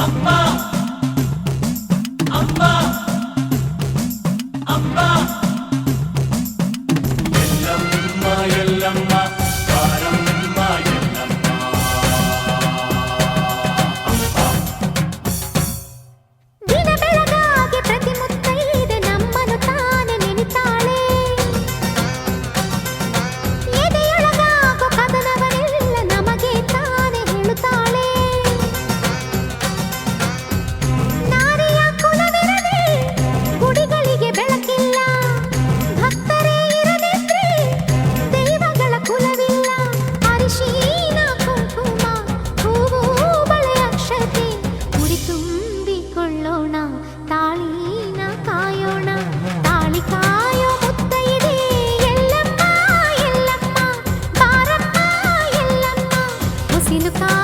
I'm Amma. Chilika